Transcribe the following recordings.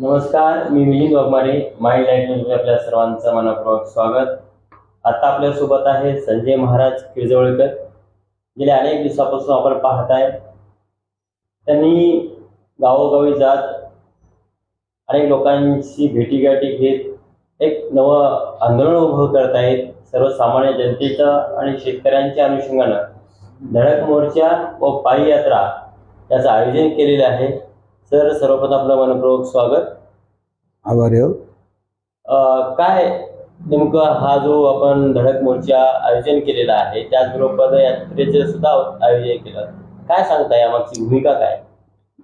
नमस्कार मी Milind Waghmare mind light आपल्या सर्वांचं मनापूर्वक स्वागत. आता आपल्यासोबत आहे संजय महाराज किरजवळकर. गेल्या अनेक दिवसापासून आपण पाहत आहे. त्यांनी गावोगावी जात अनेक लोकांची भेटीगाठी घेत एक नवं आंदोलन उभं करत आहेत. सर्वसामान्य जनतेचं आणि शेतकऱ्यांच्या अनुषंगानं धडक मोर्चा व पायी यात्रा याचं आयोजन केलेलं आहे. सर सर्वप्रथम आपलं मनपूर्वक स्वागत. आभारी आहोत. अ, काय नेमकं हा जो आपण धडक मोर्चा आयोजन केलेला आहे त्याचबरोबर पदयात्रेचं सुद्धा आयोजन केलं. काय सांगता यामागची भूमिका काय?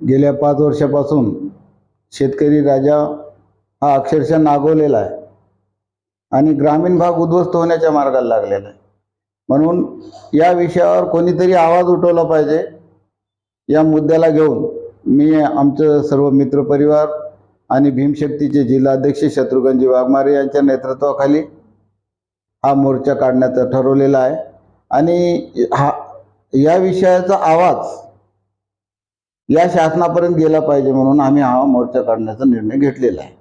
गेल्या पाच वर्षापासून शेतकरी राजा हा अक्षरशः नागवलेला आहे आणि ग्रामीण भाग उद्ध्वस्त होण्याच्या मार्गाला लागलेला आहे. म्हणून या विषयावर कोणीतरी आवाज उठवला पाहिजे या मुद्द्याला घेऊन मी आमचं सर्व मित्रपरिवार आणि भीमशक्तीचे जिल्हाध्यक्ष शत्रुघ्नजी वाघमारे यांच्या नेतृत्वाखाली हा मोर्चा काढण्याचं ठरवलेला आहे. आणि हा या विषयाचा आवाज या शासनापर्यंत गेला पाहिजे म्हणून आम्ही हा मोर्चा काढण्याचा निर्णय घेतलेला आहे.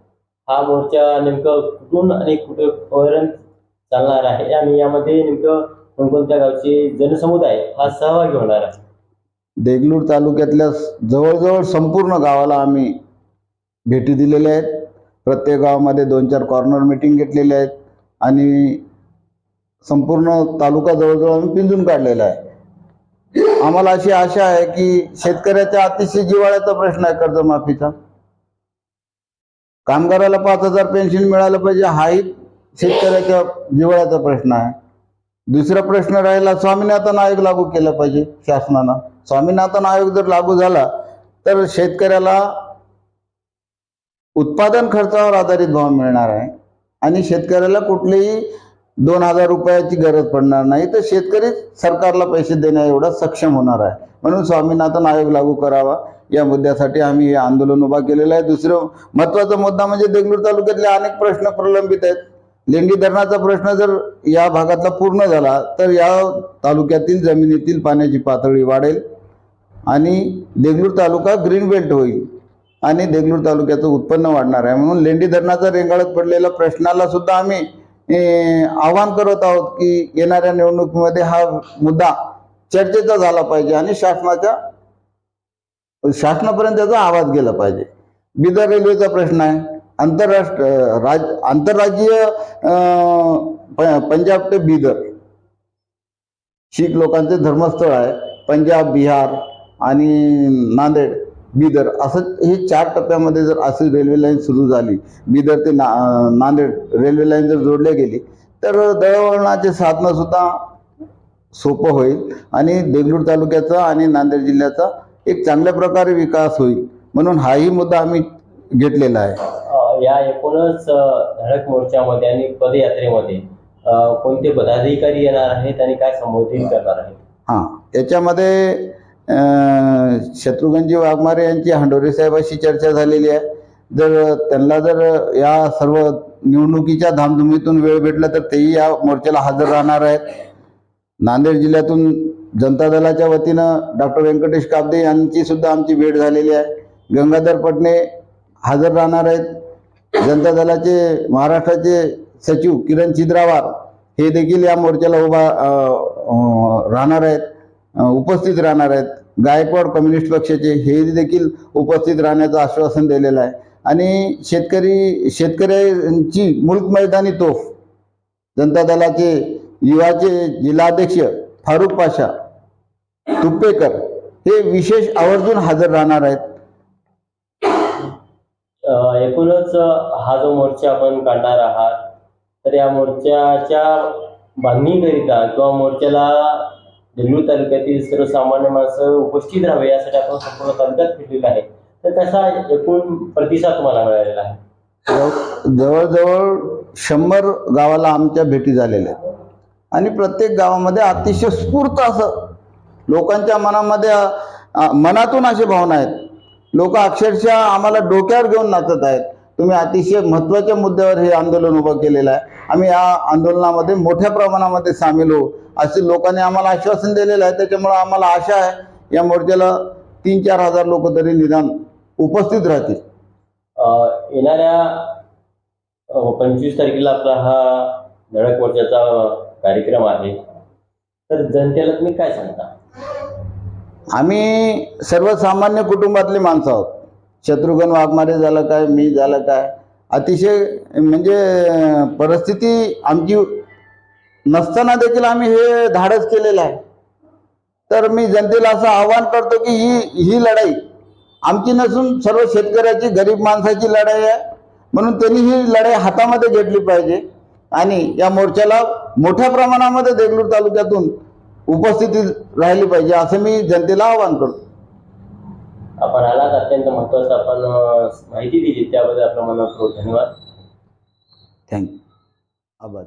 हा मोर्चा नेमकं कुठून आणि कुठेपर्यंत चालणार आहे? आणि यामध्ये नेमकं कोणकोणत्या गावचे जनसमुदाय हा सहभागी होणार आहे? देगलूर तालुक्यातल्या जवळजवळ संपूर्ण गावाला आम्ही भेटी दिलेल्या आहेत. प्रत्येक गावामध्ये दोन चार कॉर्नर मिटिंग घेतलेल्या आहेत आणि संपूर्ण तालुका जवळजवळ आम्ही पिंजून काढलेला आहे. आम्हाला अशी आशा आहे की शेतकऱ्याच्या अतिशय जिव्हाळ्याचा प्रश्न आहे कर्जमाफीचा. कामगाराला पाच हजार पेन्शन मिळालं पाहिजे हाही शेतकऱ्याच्या जिव्हाळ्याचा प्रश्न आहे. दुसरा प्रश्न राहिला स्वामीनाथन आयोग लागू केला पाहिजे शासनानं. स्वामीनाथन आयोग जर लागू झाला तर शेतकऱ्याला उत्पादन खर्चावर आधारित भाव मिळणार आहे. आणि शेतकऱ्याला कुठलीही दोन हजार रुपयाची गरज पडणार नाही. तर शेतकरी सरकारला पैसे देण्या एवढा सक्षम होणार आहे. म्हणून स्वामीनाथन आयोग लागू करावा. या मुद्द्यासाठी आम्ही हे आंदोलन उभा केलेलं आहे. दुसरं महत्त्वाचा मुद्दा म्हणजे देगलूर तालुक्यातले अनेक प्रश्न प्रलंबित आहेत. लेंडी धरणाचा प्रश्न जर या भागातला पूर्ण झाला तर या तालुक्यातील जमिनीतील पाण्याची पातळी वाढेल आणि देगलूर तालुका ग्रीन बेल्ट होईल आणि देगलूर तालुक्याचं उत्पन्न वाढणार आहे. म्हणून लेंडी धरणाचा रेंगाळत पडलेल्या प्रश्नाला सुद्धा आम्ही आव्हान आवाहन करत आहोत की येणाऱ्या निवडणुकीमध्ये हा मुद्दा चर्चेचा झाला पाहिजे आणि शासनाच्या शासनापर्यंत त्याचा आवाज गेला पाहिजे. बिदर रेल्वेचा प्रश्न आहे. आंतरराष्ट्र राज आंतरराज्यीय प- पंजाब ते बिदर. शीख लोकांचे धर्मस्थळ आहे. पंजाब बिहार आणि नांदेड बिदर. असं हे चार टप्प्यामध्ये जर अशी रेल्वे लाईन सुरू झाली बिदर ते ना नांदेड रेल्वे लाईन जर जोडल्या गेली तर दळवळणाचे साधनं सुद्धा सोपं होईल आणि देगलूर तालुक्याचा आणि नांदेड जिल्ह्याचा एक चांगल्या प्रकारे विकास होईल. म्हणून हाही मुद्दा आम्ही घेतलेला आहे. या एकूणच धडक मोर्चामध्ये आणि पदयात्रेमध्ये कोणते पदाधिकारी येणार आहेत आणि काय संबोधित करणार आहेत? हां याच्यामध्ये शत्रुघ्नजी वाघमारे यांची हांडोरे साहेबाशी चर्चा झालेली आहे. जर त्यांना जर या सर्व निवडणुकीच्या धामधुमीतून वेळ भेटला तर तेही या मोर्चाला हजर राहणार आहेत. नांदेड जिल्ह्यातून जनता दलाच्या वतीनं डॉक्टर व्यंकटेश काबदे यांची सुद्धा आमची भेट झालेली आहे. गंगाधर पटणे हजर राहणार आहेत. जनता दलाचे महाराष्ट्राचे सचिव किरण छिद्रावार हे देखील या मोर्चाला उभा राहणार आहेत उपस्थित राहणार आहेत. गायकवाड कम्युनिस्ट पक्षाचे हे देखील उपस्थित राहण्याचं आश्वासन दिलेलं आहे. आणि शेतकरी शेतकऱ्यांची मुल्क मैदानी तोफ जनता दलाचे युवाचे जिल्हाध्यक्ष फारुख पाशा तुप्पेकर हे विशेष आवर्जून हजर राहणार आहेत. एकूणच हा जो मोर्चा आपण काढणार आहात तर या मोर्चाच्या बांधणीकरिता किंवा मोर्चाला देगलूर तालुक्यातील सर्वसामान्य माणसं उपस्थित राहावे यासाठी आपण संपूर्ण तालुक्यात फिरलेला आहे. तर त्याचा एकूण प्रतिसाद तुम्हाला मिळालेला आहे? जवळजवळ शंभर गावाला आमच्या भेटी झालेल्या आहेत. आणि प्रत्येक गावामध्ये अतिशय स्फूर्त असं लोकांच्या मनामध्ये मनातून अशी भावना आहेत. लोक अक्षरशः आम्हाला डोक्यावर घेऊन नाचत आहेत. तुम्ही अतिशय महत्त्वाच्या मुद्द्यावर हे आंदोलन उभं केलेलं आहे. आम्ही या आंदोलनामध्ये मोठ्या प्रमाणामध्ये सामील होऊ. असे लोकांनी आम्हाला आश्वासन दिलेलं आहे. त्याच्यामुळं आम्हाला आशा आहे या मोर्चाला तीन चार हजार लोक तरी निदान उपस्थित राहतील. येणाऱ्या पंचवीस तारखेला आपला हा धडक मोर्चाचा कार्यक्रम आहे. तर जनतेला तुम्ही काय सांगता? आम्ही सर्वसामान्य कुटुंबातली माणसं आहोत. शत्रुघ्न वाघमारे झालं काय मी झालं काय? अतिशय म्हणजे परिस्थिती आमची नसताना देखील आम्ही हे धाडस केलेलं आहे. तर मी जनतेला असं आवाहन करतो की ही ही लढाई आमची नसून सर्व शेतकऱ्याची गरीब माणसाची लढाई आहे. म्हणून त्यांनी ही लढाई हातामध्ये घेतली पाहिजे. आणि या मोर्चाला मोठ्या प्रमाणामध्ये देगलूर तालुक्यातून उपस्थिती राहिली पाहिजे असं मी जनतेला आवाहन करतो. आपण आलात अत्यंत महत्वाचं आपण माहिती दिली त्याबद्दल आपला मनपूर्वक धन्यवाद. थँक्यू आभार.